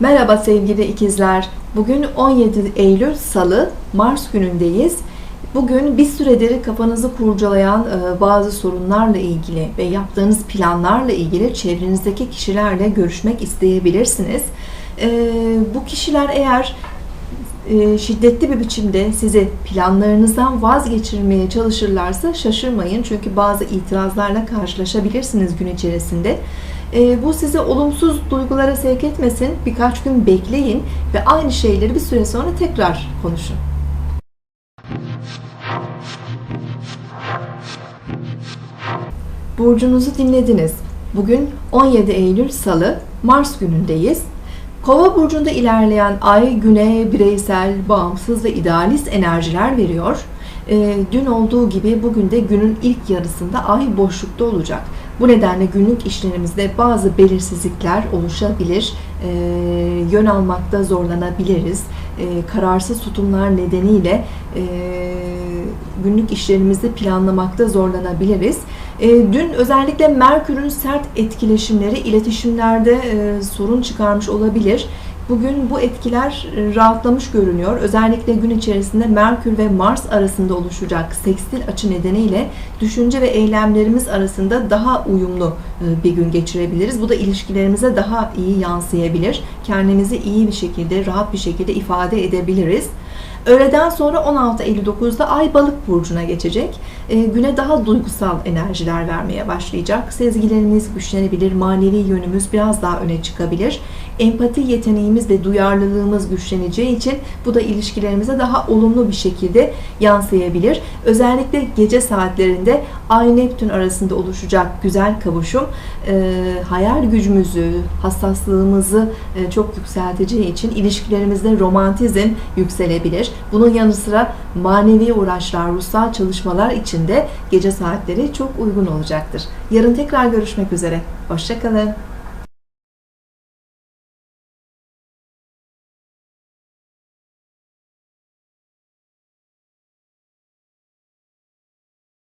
Merhaba sevgili ikizler. Bugün 17 Eylül Salı, Mars günündeyiz. Bugün bir süredir kafanızı kurcalayan e, bazı sorunlarla ilgili ve yaptığınız planlarla ilgili çevrenizdeki kişilerle görüşmek isteyebilirsiniz. E, Bu kişiler eğer şiddetli bir biçimde sizi planlarınızdan vazgeçirmeye çalışırlarsa şaşırmayın. Çünkü bazı itirazlarla karşılaşabilirsiniz gün içerisinde. E, Bu sizi olumsuz duygulara sevk etmesin. Birkaç gün bekleyin ve aynı şeyleri bir süre sonra tekrar konuşun. Burcunuzu dinlediniz. Bugün 17 Eylül Salı, Mars günündeyiz. Kova burcunda ilerleyen ay güne bireysel, bağımsız ve idealist enerjiler veriyor. Ee, dün olduğu gibi bugün de günün ilk yarısında ay boşlukta olacak. Bu nedenle günlük işlerimizde bazı belirsizlikler oluşabilir, ee, yön almakta zorlanabiliriz. Ee, kararsız tutumlar nedeniyle ee, günlük işlerimizi planlamakta zorlanabiliriz. E, dün özellikle Merkür'ün sert etkileşimleri iletişimlerde e, sorun çıkarmış olabilir. Bugün bu etkiler e, rahatlamış görünüyor. Özellikle gün içerisinde Merkür ve Mars arasında oluşacak sekstil açı nedeniyle düşünce ve eylemlerimiz arasında daha uyumlu e, bir gün geçirebiliriz. Bu da ilişkilerimize daha iyi yansıyabilir. Kendimizi iyi bir şekilde, rahat bir şekilde ifade edebiliriz. Öğleden sonra 16.59'da Ay Balık burcuna geçecek. E, güne daha duygusal enerjiler vermeye başlayacak. Sezgilerimiz güçlenebilir, manevi yönümüz biraz daha öne çıkabilir. Empati yeteneğimiz ve duyarlılığımız güçleneceği için bu da ilişkilerimize daha olumlu bir şekilde yansıyabilir. Özellikle gece saatlerinde Ay Neptün arasında oluşacak güzel kavuşum e, hayal gücümüzü, hassaslığımızı e, çok yükselteceği için ilişkilerimizde romantizm yükselebilir. Bunun yanı sıra manevi uğraşlar, ruhsal çalışmalar için de gece saatleri çok uygun olacaktır. Yarın tekrar görüşmek üzere. Hoşçakalın.